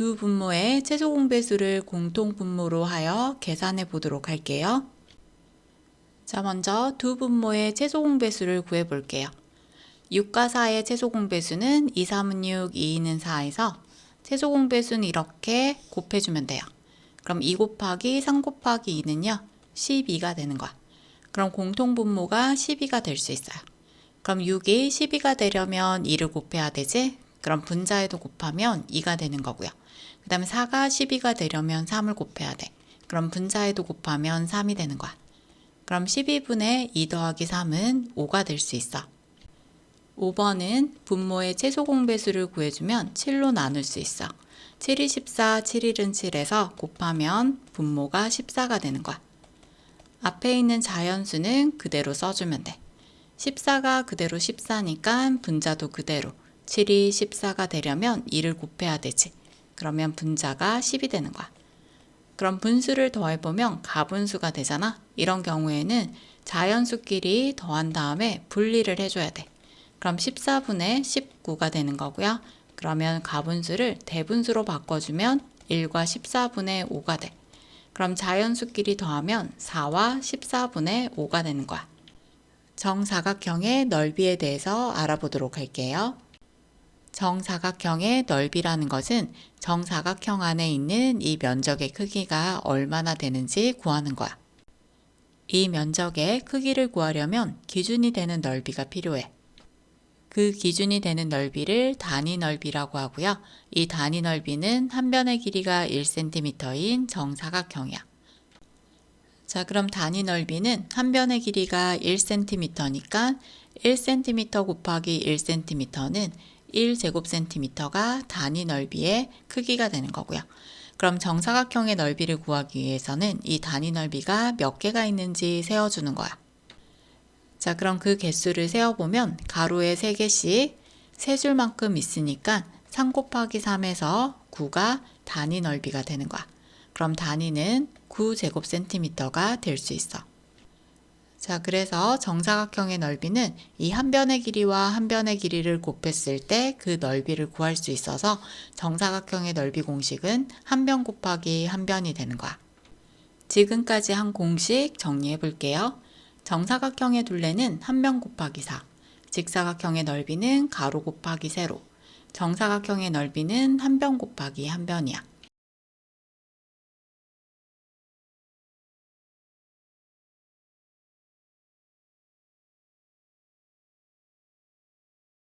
두 분모의 최소 공배수를 공통 분모로 하여 계산해 보도록 할게요. 자, 먼저 두 분모의 최소 공배수를 구해 볼게요. 6과 4의 최소 공배수는 2, 3은 6, 2는 4에서 최소 공배수는 이렇게 곱해주면 돼요. 그럼 2 곱하기 3 곱하기 2는요, 12가 되는 거야. 그럼 공통 분모가 12가 될 수 있어요. 그럼 6이 12가 되려면 2를 곱해야 되지? 그럼 분자에도 곱하면 2가 되는 거고요. 그 다음에 4가 12가 되려면 3을 곱해야 돼. 그럼 분자에도 곱하면 3이 되는 거야. 그럼 12분의 2 더하기 3은 5가 될 수 있어. 5번은 분모의 최소 공배수를 구해주면 7로 나눌 수 있어. 7이 14, 7일은 7에서 곱하면 분모가 14가 되는 거야. 앞에 있는 자연수는 그대로 써주면 돼. 14가 그대로 14니까 분자도 그대로 7이 14가 되려면 2를 곱해야 되지. 그러면 분자가 10이 되는 거야. 그럼 분수를 더해보면 가분수가 되잖아. 이런 경우에는 자연수끼리 더한 다음에 분리를 해줘야 돼. 그럼 14분의 19가 되는 거고요. 그러면 가분수를 대분수로 바꿔주면 1과 14분의 5가 돼. 그럼 자연수끼리 더하면 4와 14분의 5가 되는 거야. 정사각형의 넓이에 대해서 알아보도록 할게요. 정사각형의 넓이라는 것은 정사각형 안에 있는 이 면적의 크기가 얼마나 되는지 구하는 거야. 이 면적의 크기를 구하려면 기준이 되는 넓이가 필요해. 그 기준이 되는 넓이를 단위 넓이라고 하고요. 이 단위 넓이는 한 변의 길이가 1cm인 정사각형이야. 자, 그럼 단위 넓이는 한 변의 길이가 1cm니까 1cm 곱하기 1cm는 1제곱cm가 단위 넓이의 크기가 되는 거고요. 그럼 정사각형의 넓이를 구하기 위해서는 이 단위 넓이가 몇 개가 있는지 세어주는 거야. 자, 그럼 그 개수를 세어보면 가로에 3개씩 세 줄만큼 있으니까 3 곱하기 3에서 9가 단위 넓이가 되는 거야. 그럼 단위는 9제곱cm가 될 수 있어. 자, 그래서 정사각형의 넓이는 이 한 변의 길이와 한 변의 길이를 곱했을 때 그 넓이를 구할 수 있어서 정사각형의 넓이 공식은 한 변 곱하기 한 변이 되는 거야. 지금까지 한 공식 정리해 볼게요. 정사각형의 둘레는 한 변 곱하기 4, 직사각형의 넓이는 가로 곱하기 세로, 정사각형의 넓이는 한 변 곱하기 한 변이야.